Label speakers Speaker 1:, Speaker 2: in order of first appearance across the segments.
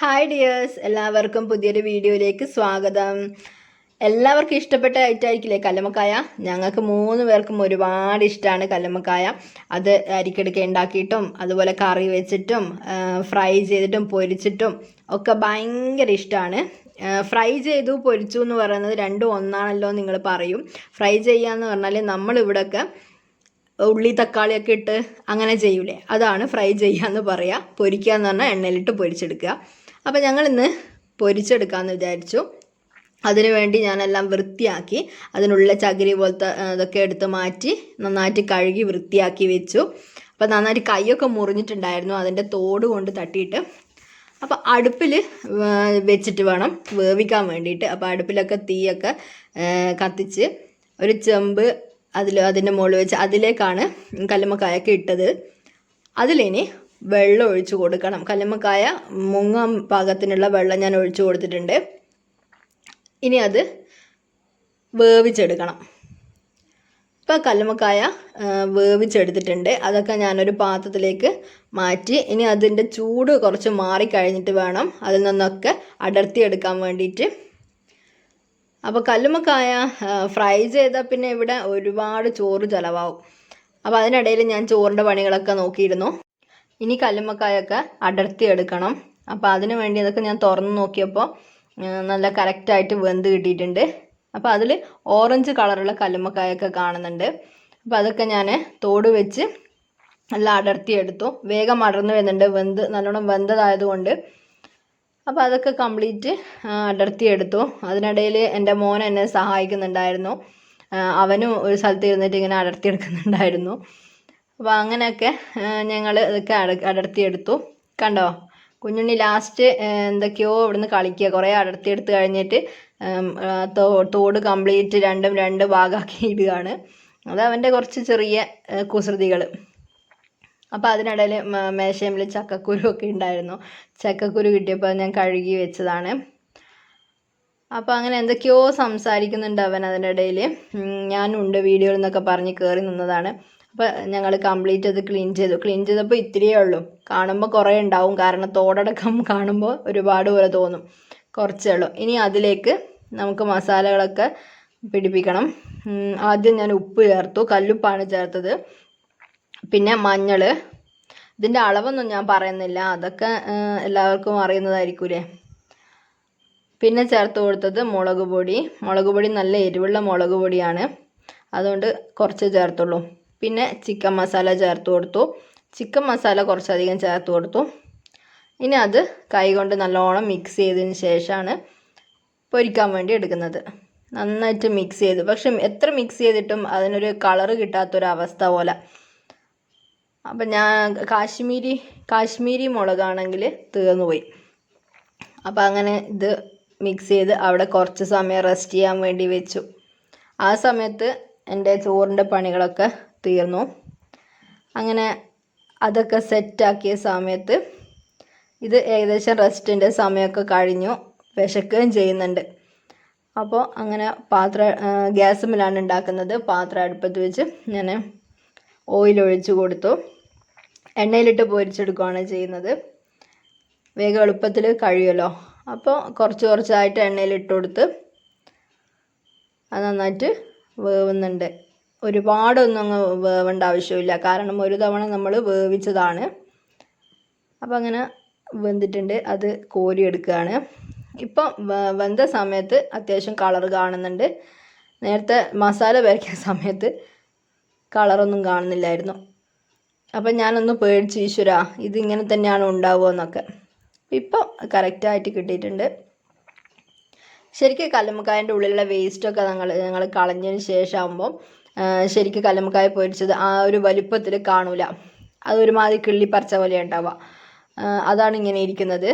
Speaker 1: Hi dears എല്ലാവർക്കും പുതിയൊരു വീഡിയോയിലേക്ക് സ്വാഗതം. എല്ലാവർക്കും ഇഷ്ടപ്പെട്ട ഐറ്റമായിരിക്കില്ലേ കല്ലുമ്മക്കായ? ഞങ്ങൾക്ക് മൂന്ന് പേർക്കും ഒരുപാട് ഇഷ്ടമാണ് കല്ലുമ്മക്കായ. അത് അരിക്കെടുക്ക ഉണ്ടാക്കിയിട്ടും അതുപോലെ കറി വെച്ചിട്ടും ഫ്രൈ ചെയ്തിട്ടും പൊരിച്ചിട്ടും ഒക്കെ ഭയങ്കര ഇഷ്ടമാണ് ഫ്രൈ ചെയ്തു പൊരിച്ചു എന്ന് പറയുന്നത് രണ്ടും ഒന്നാണല്ലോ നിങ്ങൾ പറയും. ഫ്രൈ ചെയ്യാന്ന് പറഞ്ഞാൽ നമ്മളിവിടെയൊക്കെ ഉള്ളി തക്കാളിയൊക്കെ ഇട്ട് അങ്ങനെ ചെയ്യൂലേ? അതാണ് ഫ്രൈ ചെയ്യുക ചെയ്യാന്ന് പറയുക പൊരിക്കുക എന്ന് പറഞ്ഞാൽ എണ്ണയിലിട്ട് പൊരിച്ചെടുക്കുക. അപ്പോൾ ഞങ്ങളിന്ന് പൊരിച്ചെടുക്കാമെന്ന് വിചാരിച്ചു. അതിനു വേണ്ടി ഞാനെല്ലാം വൃത്തിയാക്കി അതിനുള്ള ചകിരി പോലത്തെ ഇതൊക്കെ എടുത്ത് മാറ്റി നന്നായിട്ട് കഴുകി വൃത്തിയാക്കി വെച്ചു. അപ്പോൾ നന്നായിട്ട് കൈയൊക്കെ മുറിഞ്ഞിട്ടുണ്ടായിരുന്നു അതിന്റെ തോട് കൊണ്ട് തട്ടിയിട്ട്. അപ്പോൾ അടുപ്പിൽ വെച്ചിട്ട് വേണം വേവിക്കാൻ വേണ്ടിയിട്ട്. അപ്പോൾ അടുപ്പിലൊക്കെ തീയൊക്കെ കത്തിച്ച് ഒരു ചെമ്പ് അതിൽ അതിന്റെ മുകളിൽ വെച്ച് അതിലേക്കാണ് കല്ലുമ്മക്കായൊക്കെ ഇട്ടത്. അതിലിനി വെള്ളം ഒഴിച്ചു കൊടുക്കണം. കല്ലുമ്മക്കായ മുങ്ങാൻ പാകത്തിനുള്ള വെള്ളം ഞാൻ ഒഴിച്ചു കൊടുത്തിട്ടുണ്ട്. ഇനി അത് വേവിച്ചെടുക്കണം. ഇപ്പോൾ കല്ലുമ്മക്കായ വേവിച്ചെടുത്തിട്ടുണ്ട്. അതൊക്കെ ഞാനൊരു പാത്രത്തിലേക്ക് മാറ്റി ഇനി അതിന്റെ ചൂട് കുറച്ച് മാറിക്കഴിഞ്ഞിട്ട് വേണം അതിൽ നിന്നൊക്കെ അടർത്തിയെടുക്കാൻ വേണ്ടിയിട്ട്. അപ്പോൾ കല്ലുമ്മക്കായ ഫ്രൈ ചെയ്താൽ പിന്നെ ഇവിടെ ഒരുപാട് ചോറ് ചിലവാകും. അപ്പോൾ അതിനിടയിൽ ഞാൻ ചോറിന്റെ പണികളൊക്കെ നോക്കിയിരുന്നു. ഇനി കല്ലുമ്മക്കായൊക്കെ അടർത്തിയെടുക്കണം. അപ്പോൾ അതിനു വേണ്ടി അതൊക്കെ ഞാൻ തുറന്ന് നോക്കിയപ്പോൾ നല്ല കറക്റ്റായിട്ട് വെന്ത് കിട്ടിയിട്ടുണ്ട്. അപ്പോൾ അതിൽ ഓറഞ്ച് കളറുള്ള കല്ലുമ്മക്കായൊക്കെ കാണുന്നുണ്ട്. അപ്പോൾ അതൊക്കെ ഞാൻ തോട് വെച്ച് നല്ല അടർത്തി എടുത്തു വേഗം അടർന്നു വരുന്നുണ്ട്. വെന്ത് നല്ലോണം വെന്തതായതുകൊണ്ട്. അപ്പോൾ അതൊക്കെ കംപ്ലീറ്റ് അടർത്തി എടുത്തു അതിനിടയിൽ എന്റെ മോൻ എന്നെ സഹായിക്കുന്നുണ്ടായിരുന്നു. അവനും ഒരു സ്ഥലത്ത് ഇരുന്നിട്ട് ഇങ്ങനെ അടർത്തി അടർത്തിയെടുക്കുന്നുണ്ടായിരുന്നു. അപ്പോൾ അങ്ങനെയൊക്കെ ഞങ്ങൾ ഇതൊക്കെ അട അടർത്തിയെടുത്തു. കണ്ടോ? കുഞ്ഞുണ്ണി ലാസ്റ്റ് എന്തൊക്കെയോ ഇവിടുന്ന് കളിക്കുക. കുറേ അടർത്തിയെടുത്ത് കഴിഞ്ഞിട്ട് തോട് കംപ്ലീറ്റ് രണ്ടും രണ്ട് ഭാഗമാക്കി ഇടുകയാണ്. അത് അവന്റെ കുറച്ച് ചെറിയ കുസൃതികൾ അപ്പോൾ അതിനിടയിൽ മേശയിൽ ചക്കക്കുരു ഒക്കെ ഉണ്ടായിരുന്നു. ചക്കക്കുരു കിട്ടിയപ്പോൾ ഞാൻ കഴുകി വെച്ചതാണ്. അപ്പോൾ അങ്ങനെ എന്തൊക്കെയോ സംസാരിക്കുന്നുണ്ട് അവൻ അതിനിടയിൽ ഞാനുണ്ട് വീഡിയോയിൽ നിന്നൊക്കെ പറഞ്ഞ് കയറി നിന്നതാണ്. അപ്പോൾ ഞങ്ങൾ കംപ്ലീറ്റ് അത് ക്ലീൻ ചെയ്തു. ക്ലീൻ ചെയ്തപ്പോൾ ഇത്തിരിയേ ഉള്ളൂ. കാണുമ്പോൾ കുറേ ഉണ്ടാവും. കാരണം തോടടക്കം കാണുമ്പോൾ ഒരുപാട് പോലെ തോന്നും. കുറച്ചേ ഉള്ളൂ. ഇനി അതിലേക്ക് നമുക്ക് മസാലകളൊക്കെ പിടിപ്പിക്കണം. ആദ്യം ഞാൻ ഉപ്പ് ചേർത്തു. കല്ലുപ്പാണ് ചേർത്തത്. പിന്നെ മഞ്ഞൾ ഇതിന്റെ അളവൊന്നും ഞാൻ പറയുന്നില്ല. അതൊക്കെ എല്ലാവർക്കും അറിയുന്നതായിരിക്കൂലേ. പിന്നെ ചേർത്ത് കൊടുത്തത് മുളക് പൊടി. മുളക് പൊടി നല്ല എരിവുള്ള മുളക് പൊടിയാണ്. അതുകൊണ്ട് കുറച്ച് ചേർത്തുള്ളൂ. പിന്നെ ചിക്കൻ മസാല ചേർത്ത് കൊടുത്തു. ചിക്കൻ മസാല കുറച്ചധികം ചേർത്ത് കൊടുത്തു. ഇനി അത് കൈ കൊണ്ട് നല്ലോണം മിക്സ് ചെയ്തതിന് ശേഷമാണ് പൊരിക്കാൻ വേണ്ടി എടുക്കുന്നത്. നന്നായിട്ട് മിക്സ് ചെയ്തു. പക്ഷെ എത്ര മിക്സ് ചെയ്തിട്ടും അതിനൊരു കളറ് കിട്ടാത്തൊരവസ്ഥ പോലെ. അപ്പം ഞാൻ കാശ്മീരി കാശ്മീരി മുളകാണെങ്കിൽ തീർന്നു പോയി അപ്പം അങ്ങനെ ഇത് മിക്സ് ചെയ്ത് അവിടെ കുറച്ച് സമയം റെസ്റ്റ് ചെയ്യാൻ വേണ്ടി വെച്ചു. ആ സമയത്ത് എന്റെ ചോറിന്റെ പണികളൊക്കെ തീർന്നു. അങ്ങനെ അതൊക്കെ സെറ്റാക്കിയ സമയത്ത് ഇത് ഏകദേശം റെസ്റ്റിന്റെ സമയമൊക്കെ കഴിഞ്ഞു. വിശക്കുകയും ചെയ്യുന്നുണ്ട്. അപ്പോൾ അങ്ങനെ പാത്ര ഗ്യാസുമിലാണ് ഉണ്ടാക്കുന്നത്. പാത്രം അടുപ്പത്ത് വെച്ച് ഞാൻ ഓയിൽ ഒഴിച്ച് കൊടുത്തു. എണ്ണയിലിട്ട് പൊരിച്ചെടുക്കുകയാണ് ചെയ്യുന്നത്. വേഗം എളുപ്പത്തിൽ കഴിയുമല്ലോ. അപ്പോൾ കുറച്ച് കുറച്ചായിട്ട് എണ്ണയിലിട്ട് കൊടുത്ത് അത് നന്നായിട്ട് വേവുന്നുണ്ട്. ഒരുപാടൊന്നും അങ്ങ് വേവേണ്ട ആവശ്യമില്ല. കാരണം ഒരു തവണ നമ്മൾ വേവിച്ചതാണ്. അപ്പോൾ അങ്ങനെ വെന്തിട്ടുണ്ട്. അത് കോരി എടുക്കുകയാണ് ഇപ്പം വെന്ത സമയത്ത് അത്യാവശ്യം കളർ കാണുന്നുണ്ട്. നേരത്തെ മസാല പെരക്കിയ സമയത്ത് കളറൊന്നും കാണുന്നില്ലായിരുന്നു. അപ്പം ഞാനൊന്ന് പേടിച്ച് ഈശ്വര ഇതിങ്ങനെ തന്നെയാണ് ഉണ്ടാവുക എന്നൊക്കെ. ഇപ്പം കറക്റ്റായിട്ട് കിട്ടിയിട്ടുണ്ട്. ശരിക്കും കല്ലുമ്മക്കായന്റെ ഉള്ളിലുള്ള വേസ്റ്റൊക്കെ ഞങ്ങൾ ഞങ്ങൾ കളഞ്ഞതിന് ശേഷമാകുമ്പോൾ ശരിക്കും കലമക്കായ പൊരിച്ചത് ആ ഒരു വലുപ്പത്തിൽ കാണൂല. അതൊരുമാതിരി കിള്ളിപ്പറിച്ച പോലെ ഉണ്ടാവുക. അതാണ് ഇങ്ങനെ ഇരിക്കുന്നത്.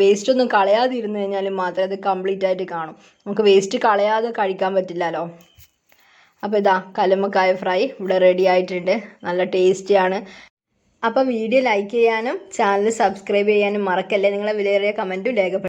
Speaker 1: വേസ്റ്റ് ഒന്നും കളയാതെ ഇരുന്നു കഴിഞ്ഞാൽ മാത്രമേ അത് കംപ്ലീറ്റ് ആയിട്ട് കാണും. നമുക്ക് വേസ്റ്റ് കളയാതെ കഴിക്കാൻ പറ്റില്ലല്ലോ. അപ്പോൾ ഇതാ കലമക്കായ ഫ്രൈ ഇവിടെ റെഡി ആയിട്ടുണ്ട്. നല്ല ടേസ്റ്റിയാണ് അപ്പോൾ വീഡിയോ ലൈക്ക് ചെയ്യാനും ചാനൽ സബ്സ്ക്രൈബ് ചെയ്യാനും മറക്കല്ലേ? നിങ്ങളെ വിലയേറിയ കമന്റും രേഖപ്പെടുത്തുക